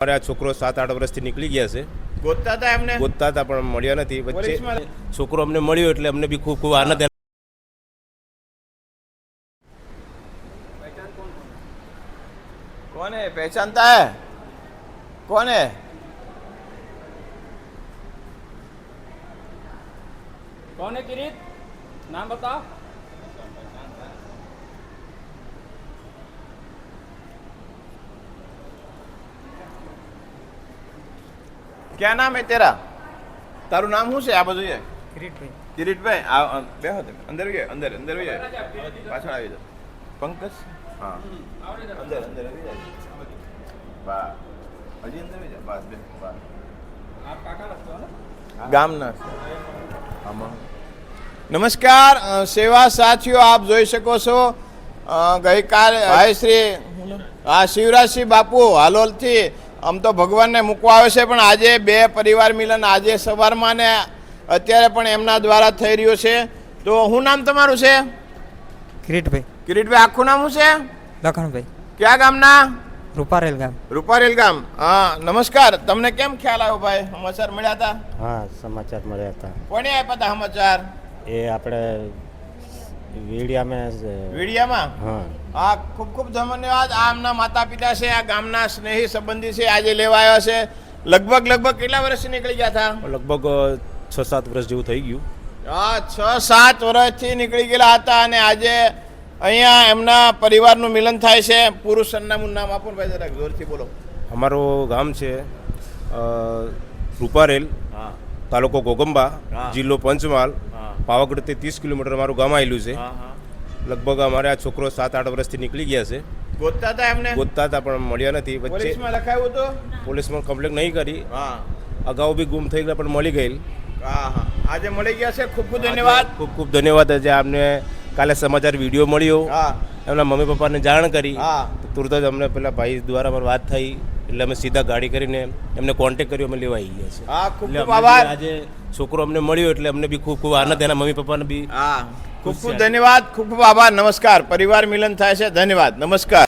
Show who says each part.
Speaker 1: મારે આ છોકરો સાત આઠ વર્ષથી નીકળી ગયા છે.
Speaker 2: ગોતતા હતા એમને?
Speaker 1: ગોતતા હતા પણ મળ્યા નથી. વચ્ચે છોકરો અમને મળ્યો એટલે અમને બી ખૂબ ખૂબ આનંદ
Speaker 2: કોને? પહેચાનતા હે?
Speaker 3: કોને? કોને કિરીટ? નામ બતાવ.
Speaker 2: ક્યાં નામ હે તેરા? તારું નામ શું છે? આ બાજુ
Speaker 3: કિરીટભાઈ.
Speaker 2: કિરીટભાઈ? આ બે હતો અંદર ગયો અંદર અંદર આવી પાછળ આવી જાવ પંકજ? હા. અંદર અંદર આવી જાય. બા હજી અંદર આવી બસ બે
Speaker 3: બા
Speaker 2: ગામના આમાં. નમસ્કાર સેવા સાથીઓ આપ જોઈ શકો છો. ગઈકાલે ભાઈ શ્રી હા શિવરાજસિંહ બાપુ હાલોલથી આમ તો ભગવાનને મૂકવા આવે છે પણ આજે બે પરિવાર મિલન આજે સવારમાં ને અત્યારે પણ એમના દ્વારા થઈ રહ્યું છે. તો શું નામ તમારું છે?
Speaker 4: કિરીટભાઈ.
Speaker 2: કિરીટભાઈ આખું નામ શું છે?
Speaker 4: લખણભાઈ.
Speaker 2: કયા ગામના?
Speaker 4: રૂપારેલ ગામ
Speaker 2: રૂપારેલ ગામ હા નમસ્કાર. તમને કેમ ખ્યાલ આવ્યો ભાઈ? સમાચાર મળ્યા હતા?
Speaker 5: હા સમાચાર મળ્યા હતા.
Speaker 2: કોને આપ્યા હતા સમાચાર?
Speaker 5: એ આપણે વીડિયામાં
Speaker 2: વીડિયામાં?
Speaker 5: હા.
Speaker 2: હા ખૂબ ખૂબ ધન્યવાદ. આ આમના માતા પિતા છે આ ગામના સ્નેહી સંબંધી છે આજે લેવા આવ્યા છે. લગભગ લગભગ કેટલા વર્ષથી નીકળી ગયા હતા?
Speaker 1: લગભગ છ સાત વર્ષ જેવું થઈ ગયું.
Speaker 2: હા છ સાત વર્ષથી નીકળી ગયેલા હતા અને આજે અહીંયા એમના પરિવારનું મિલન થાય છે. પુરુષ સરનામું નામ આપો ભાઈ જરાક જોરથી બોલો.
Speaker 1: અમારું ગામ છે રૂપારેલ
Speaker 2: હા.
Speaker 1: તાલુકો ગોગંબા જિલ્લો પંચમહાલ. પાવાગઢથી ત્રીસ કિલોમીટર મારું ગામ આવેલું છે.
Speaker 2: હા હા.
Speaker 1: લગભગ અમારે આ છોકરો સાત આઠ વર્ષથી નીકળી ગયા છે.
Speaker 2: ગોતતા હતા એમને?
Speaker 1: ગોતતા હતા પણ મળ્યા નથી. વચ્ચે
Speaker 2: પોલીસમાં લખાયું હતું?
Speaker 1: પોલીસમાં કમ્પ્લેન નહીં કરી.
Speaker 2: હા.
Speaker 1: અગાઉ બી ગુમ થઈ ગયા પણ મળી ગયેલ.
Speaker 2: હા હા. આજે મળી ગયા છે? ખૂબ ખૂબ ધન્યવાદ.
Speaker 1: ખૂબ ખૂબ ધન્યવાદ. આજે અમને કાલે સમાચાર વીડિયો મળ્યો.
Speaker 2: હા.
Speaker 1: એમના મમ્મી પપ્પાને જાણ કરી.
Speaker 2: હા.
Speaker 1: તો તુરત જ અમને પેલા ભાઈ દ્વારા પણ વાત થઈ. એટલે અમે સીધા ગાડી કરીને એમને કોન્ટેક કર્યો અમે લેવા આવી ગયા છે આજે છોકરો અમને મળ્યો એટલે અમને બી ખૂબ ખૂબ આનંદ એના મમ્મી પપ્પાને બી
Speaker 2: ખૂબ ખૂબ ધન્યવાદ ખૂબ ખૂબ આભાર નમસ્કાર. પરિવાર મિલન થાય છે ધન્યવાદ નમસ્કાર.